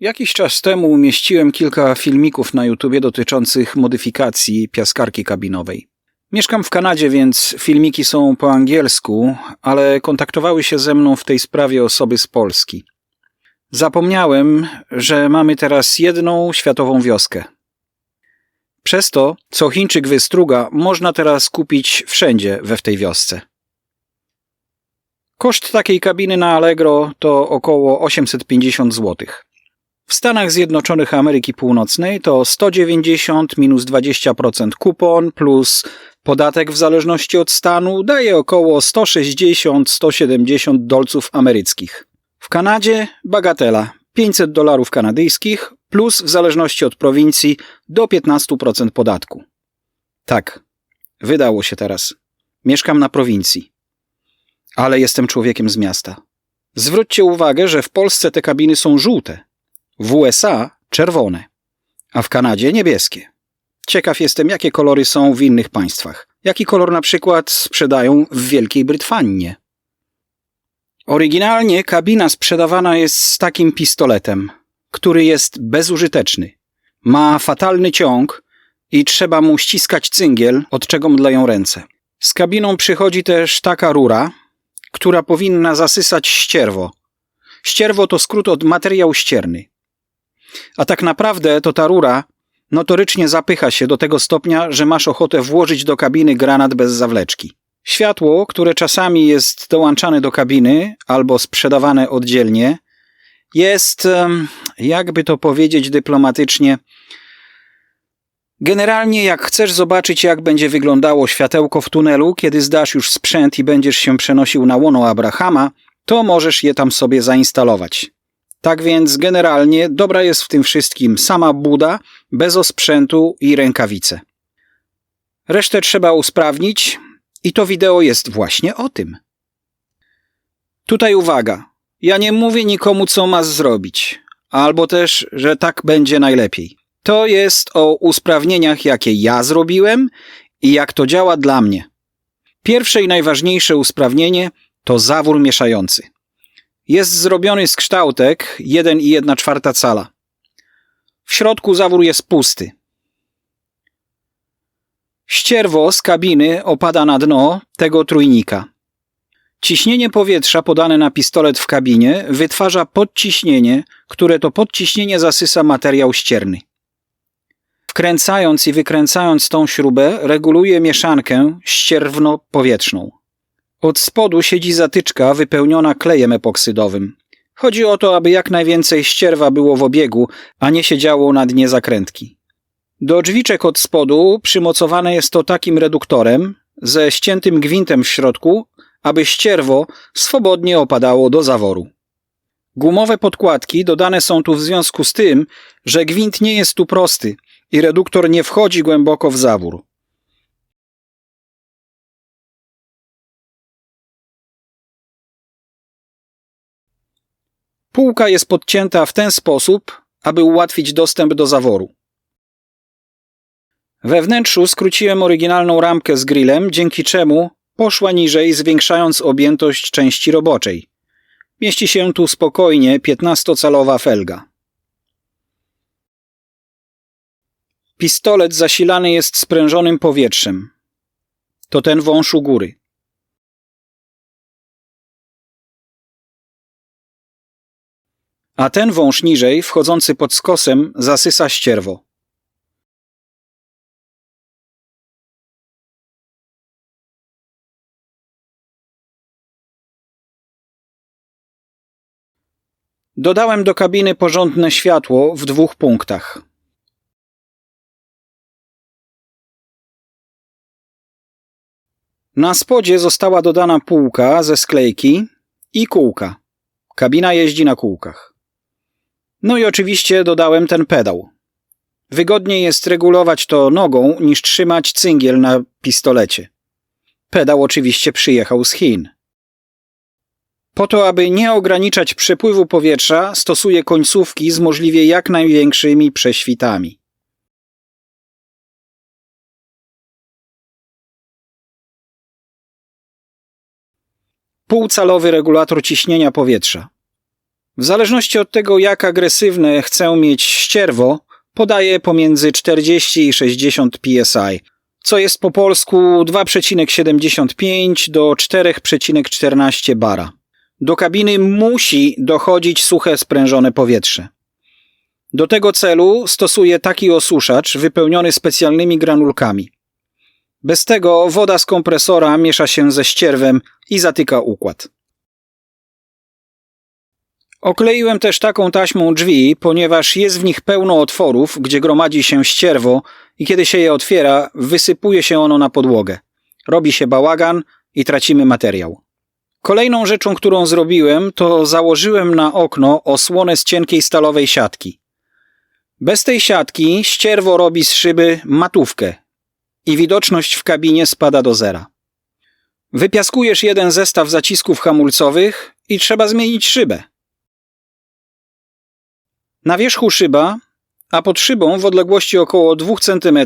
Jakiś czas temu umieściłem kilka filmików na YouTubie dotyczących modyfikacji piaskarki kabinowej. Mieszkam w Kanadzie, więc filmiki są po angielsku, ale kontaktowały się ze mną w tej sprawie osoby z Polski. Zapomniałem, że mamy teraz jedną światową wioskę. Przez to, co Chińczyk wystruga, można teraz kupić wszędzie we w tej wiosce. Koszt takiej kabiny na Allegro to około 850 zł. W Stanach Zjednoczonych Ameryki Północnej to 190 minus 20% kupon plus podatek w zależności od stanu daje około 160-170 dolców ameryckich. W Kanadzie bagatela 500 dolarów kanadyjskich plus w zależności od prowincji do 15% podatku. Tak, wydało się teraz. Mieszkam na prowincji. Ale jestem człowiekiem z miasta. Zwróćcie uwagę, że w Polsce te kabiny są żółte, w USA czerwone, a w Kanadzie niebieskie. Ciekaw jestem, jakie kolory są w innych państwach. Jaki kolor na przykład sprzedają w Wielkiej Brytanii? Oryginalnie kabina sprzedawana jest z takim pistoletem, który jest bezużyteczny. Ma fatalny ciąg i trzeba mu ściskać cyngiel, od czego mdleją ręce. Z kabiną przychodzi też taka rura, która powinna zasysać ścierwo. Ścierwo to skrót od materiał ścierny. A tak naprawdę to ta rura notorycznie zapycha się do tego stopnia, że masz ochotę włożyć do kabiny granat bez zawleczki. Światło, które czasami jest dołączane do kabiny albo sprzedawane oddzielnie, jest, jakby to powiedzieć dyplomatycznie, generalnie jak chcesz zobaczyć, jak będzie wyglądało światełko w tunelu, kiedy zdasz już sprzęt i będziesz się przenosił na łono Abrahama, to możesz je tam sobie zainstalować. Tak więc generalnie dobra jest w tym wszystkim sama buda, bez osprzętu i rękawice. Resztę trzeba usprawnić i to wideo jest właśnie o tym. Tutaj uwaga. Ja nie mówię nikomu, co ma zrobić, albo też, że tak będzie najlepiej. To jest o usprawnieniach, jakie ja zrobiłem i jak to działa dla mnie. Pierwsze i najważniejsze usprawnienie to zawór mieszający. Jest zrobiony z kształtek 1 i 1 czwarta cala. W środku zawór jest pusty. Ścierwo z kabiny opada na dno tego trójnika. Ciśnienie powietrza podane na pistolet w kabinie wytwarza podciśnienie, które to podciśnienie zasysa materiał ścierny. Wkręcając i wykręcając tą śrubę reguluje mieszankę ścierwno-powietrzną. Od spodu siedzi zatyczka wypełniona klejem epoksydowym. Chodzi o to, aby jak najwięcej ścierwa było w obiegu, a nie siedziało na dnie zakrętki. Do drzwiczek od spodu przymocowane jest to takim reduktorem ze ściętym gwintem w środku, aby ścierwo swobodnie opadało do zaworu. Gumowe podkładki dodane są tu w związku z tym, że gwint nie jest tu prosty i reduktor nie wchodzi głęboko w zawór. Półka jest podcięta w ten sposób, aby ułatwić dostęp do zaworu. We wnętrzu skróciłem oryginalną ramkę z grillem, dzięki czemu poszła niżej, zwiększając objętość części roboczej. Mieści się tu spokojnie 15-calowa felga. Pistolet zasilany jest sprężonym powietrzem. To ten wąż u góry. A ten wąż niżej, wchodzący pod skosem, zasysa ścierwo. Dodałem do kabiny porządne światło w dwóch punktach. Na spodzie została dodana półka ze sklejki i kółka. Kabina jeździ na kółkach. No i oczywiście dodałem ten pedał. Wygodniej jest regulować to nogą niż trzymać cyngiel na pistolecie. Pedał oczywiście przyjechał z Chin. Po to, aby nie ograniczać przepływu powietrza, stosuję końcówki z możliwie jak największymi prześwitami. Półcalowy regulator ciśnienia powietrza. W zależności od tego, jak agresywne chcę mieć ścierwo, podaję pomiędzy 40 i 60 psi, co jest po polsku 2,75 do 4,14 bara. Do kabiny musi dochodzić suche sprężone powietrze. Do tego celu stosuję taki osuszacz wypełniony specjalnymi granulkami. Bez tego woda z kompresora miesza się ze ścierwem i zatyka układ. Okleiłem też taką taśmą drzwi, ponieważ jest w nich pełno otworów, gdzie gromadzi się ścierwo i kiedy się je otwiera, wysypuje się ono na podłogę. Robi się bałagan i tracimy materiał. Kolejną rzeczą, którą zrobiłem, to założyłem na okno osłonę z cienkiej stalowej siatki. Bez tej siatki ścierwo robi z szyby matówkę i widoczność w kabinie spada do zera. Wypiaskujesz jeden zestaw zacisków hamulcowych i trzeba zmienić szybę. Na wierzchu szyba, a pod szybą w odległości około 2 cm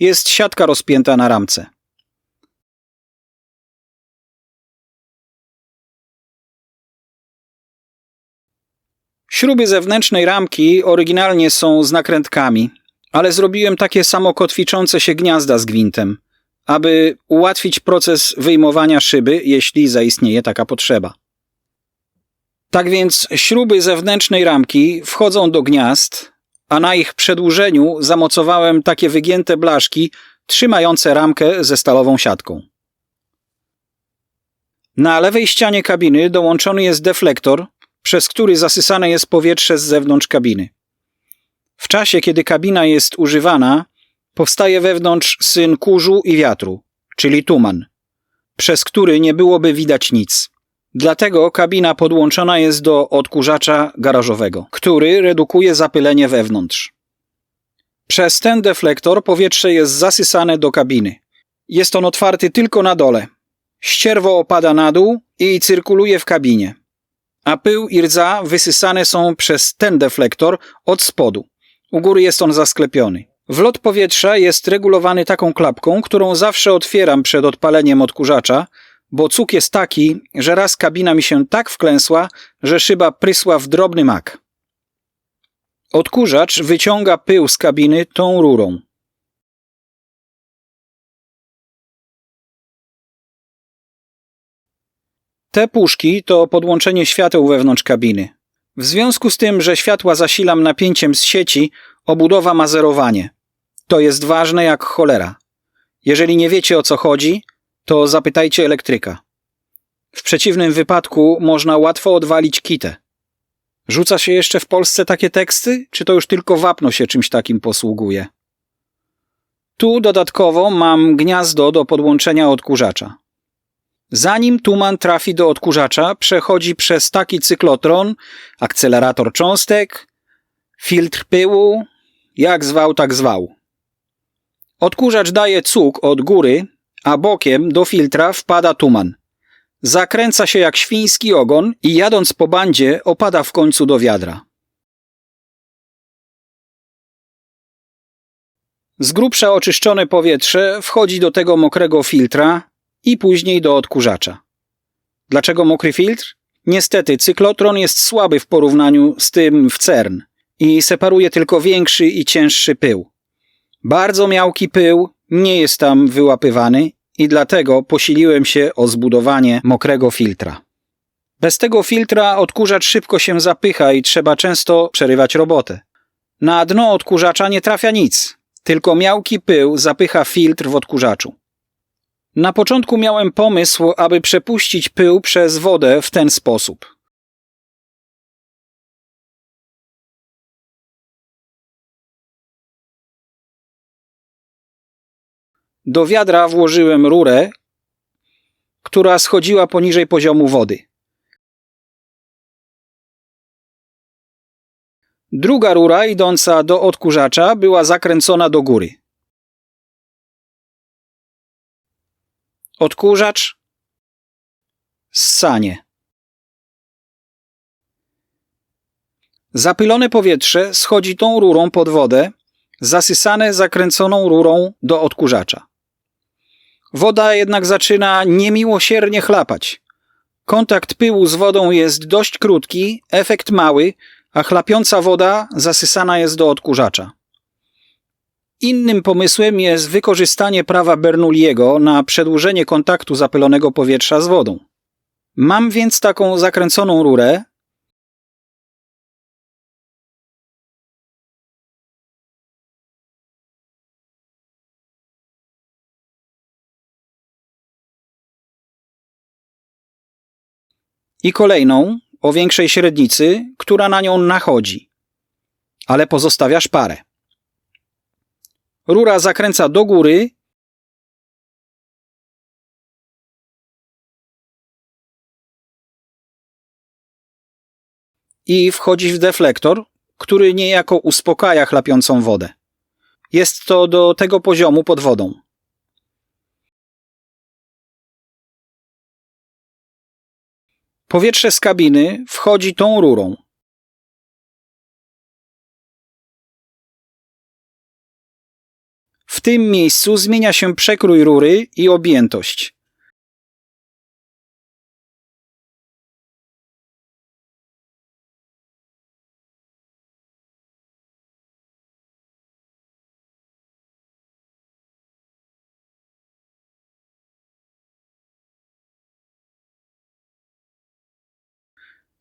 jest siatka rozpięta na ramce. Śruby zewnętrznej ramki oryginalnie są z nakrętkami, ale zrobiłem takie samo kotwiczące się gniazda z gwintem, aby ułatwić proces wyjmowania szyby, jeśli zaistnieje taka potrzeba. Tak więc śruby zewnętrznej ramki wchodzą do gniazd, a na ich przedłużeniu zamocowałem takie wygięte blaszki trzymające ramkę ze stalową siatką. Na lewej ścianie kabiny dołączony jest deflektor, przez który zasysane jest powietrze z zewnątrz kabiny. W czasie, kiedy kabina jest używana, powstaje wewnątrz syn kurzu i wiatru, czyli tuman, przez który nie byłoby widać nic. Dlatego kabina podłączona jest do odkurzacza garażowego, który redukuje zapylenie wewnątrz. Przez ten deflektor powietrze jest zasysane do kabiny. Jest on otwarty tylko na dole. Ścierwo opada na dół i cyrkuluje w kabinie. A pył i rdza wysysane są przez ten deflektor od spodu. U góry jest on zasklepiony. Wlot powietrza jest regulowany taką klapką, którą zawsze otwieram przed odpaleniem odkurzacza, bo cuk jest taki, że raz kabina mi się tak wklęsła, że szyba prysła w drobny mak. Odkurzacz wyciąga pył z kabiny tą rurą. Te puszki to podłączenie świateł wewnątrz kabiny. W związku z tym, że światła zasilam napięciem z sieci, obudowa ma zerowanie. To jest ważne jak cholera. Jeżeli nie wiecie o co chodzi, to zapytajcie elektryka. W przeciwnym wypadku można łatwo odwalić kitę. Rzuca się jeszcze w Polsce takie teksty, czy to już tylko wapno się czymś takim posługuje? Tu dodatkowo mam gniazdo do podłączenia odkurzacza. Zanim tuman trafi do odkurzacza, przechodzi przez taki cyklotron, akcelerator cząstek, filtr pyłu, jak zwał, tak zwał. Odkurzacz daje cuk od góry, a bokiem do filtra wpada tuman. Zakręca się jak świński ogon i jadąc po bandzie opada w końcu do wiadra. Z grubsza oczyszczone powietrze wchodzi do tego mokrego filtra i później do odkurzacza. Dlaczego mokry filtr? Niestety cyklotron jest słaby w porównaniu z tym w CERN i separuje tylko większy i cięższy pył. Bardzo miałki pył nie jest tam wyłapywany i dlatego posiliłem się o zbudowanie mokrego filtra. Bez tego filtra odkurzacz szybko się zapycha i trzeba często przerywać robotę. Na dno odkurzacza nie trafia nic, tylko miałki pył zapycha filtr w odkurzaczu. Na początku miałem pomysł, aby przepuścić pył przez wodę w ten sposób. Do wiadra włożyłem rurę, która schodziła poniżej poziomu wody. Druga rura idąca do odkurzacza była zakręcona do góry. Odkurzacz, ssanie. Zapylone powietrze schodzi tą rurą pod wodę, zasysane zakręconą rurą do odkurzacza. Woda jednak zaczyna niemiłosiernie chlapać. Kontakt pyłu z wodą jest dość krótki, efekt mały, a chlapiąca woda zasysana jest do odkurzacza. Innym pomysłem jest wykorzystanie prawa Bernoulliego na przedłużenie kontaktu zapylonego powietrza z wodą. Mam więc taką zakręconą rurę, i kolejną o większej średnicy, która na nią nachodzi, ale pozostawia szparę. Rura zakręca do góry i wchodzi w deflektor, który niejako uspokaja chlapiącą wodę. Jest to do tego poziomu pod wodą. Powietrze z kabiny wchodzi tą rurą. W tym miejscu zmienia się przekrój rury i objętość.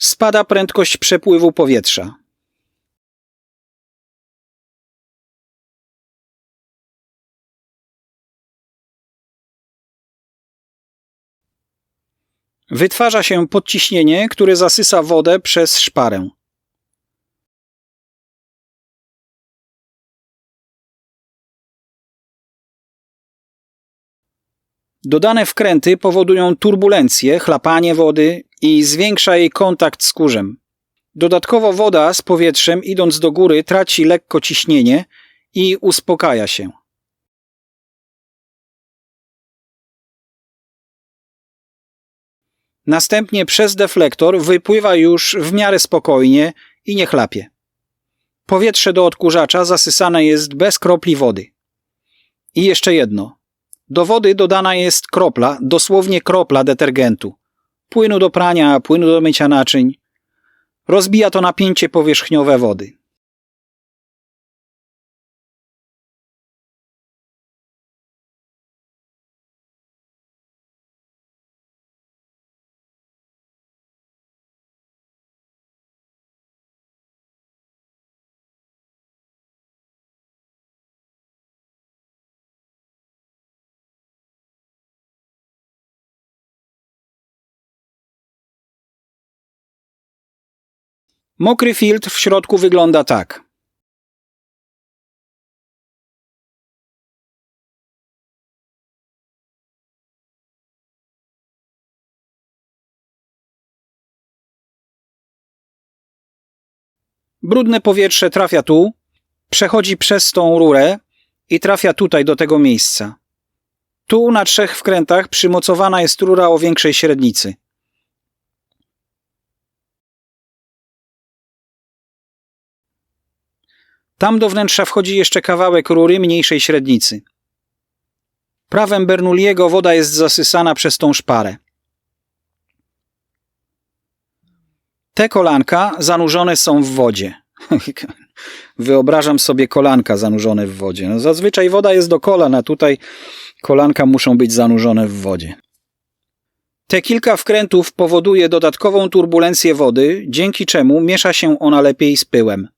Spada prędkość przepływu powietrza. Wytwarza się podciśnienie, które zasysa wodę przez szparę. Dodane wkręty powodują turbulencję, chlapanie wody i zwiększa jej kontakt z kurzem. Dodatkowo woda z powietrzem idąc do góry traci lekko ciśnienie i uspokaja się. Następnie przez deflektor wypływa już w miarę spokojnie i nie chlapie. Powietrze do odkurzacza zasysane jest bez kropli wody. I jeszcze jedno. Do wody dodana jest kropla, dosłownie kropla detergentu. Płynu do prania, płynu do mycia naczyń. Rozbija to napięcie powierzchniowe wody. Mokry filtr w środku wygląda tak. Brudne powietrze trafia tu, przechodzi przez tą rurę i trafia tutaj do tego miejsca. Tu na trzech wkrętach przymocowana jest rura o większej średnicy. Tam do wnętrza wchodzi jeszcze kawałek rury mniejszej średnicy. Prawem Bernoulliego woda jest zasysana przez tą szparę. Te kolanka zanurzone są w wodzie. Wyobrażam sobie kolanka zanurzone w wodzie. No zazwyczaj woda jest do kolan, a tutaj kolanka muszą być zanurzone w wodzie. Te kilka wkrętów powoduje dodatkową turbulencję wody, dzięki czemu miesza się ona lepiej z pyłem.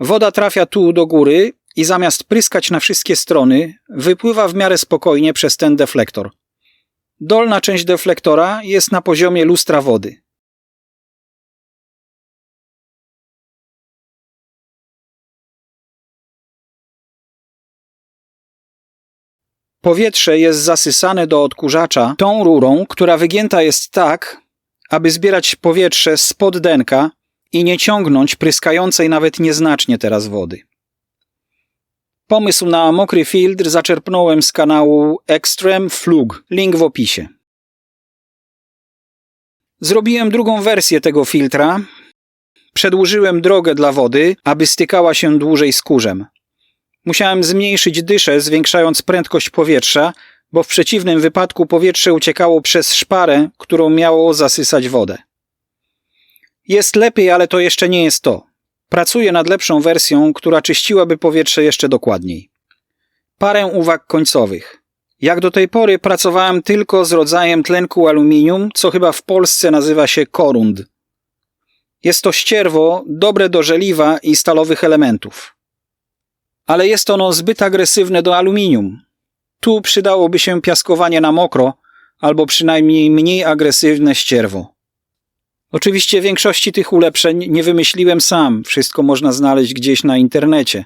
Woda trafia tu do góry i zamiast pryskać na wszystkie strony, wypływa w miarę spokojnie przez ten deflektor. Dolna część deflektora jest na poziomie lustra wody. Powietrze jest zasysane do odkurzacza tą rurą, która wygięta jest tak, aby zbierać powietrze spod denka i nie ciągnąć pryskającej nawet nieznacznie teraz wody. Pomysł na mokry filtr zaczerpnąłem z kanału Extreme Flug, link w opisie. Zrobiłem drugą wersję tego filtra. Przedłużyłem drogę dla wody, aby stykała się dłużej z kurzem. Musiałem zmniejszyć dyszę, zwiększając prędkość powietrza, bo w przeciwnym wypadku powietrze uciekało przez szparę, którą miało zasysać wodę. Jest lepiej, ale to jeszcze nie jest to. Pracuję nad lepszą wersją, która czyściłaby powietrze jeszcze dokładniej. Parę uwag końcowych. Jak do tej pory pracowałem tylko z rodzajem tlenku aluminium, co chyba w Polsce nazywa się korund. Jest to ścierwo, dobre do żeliwa i stalowych elementów. Ale jest ono zbyt agresywne do aluminium. Tu przydałoby się piaskowanie na mokro, albo przynajmniej mniej agresywne ścierwo. Oczywiście większości tych ulepszeń nie wymyśliłem sam, wszystko można znaleźć gdzieś na internecie.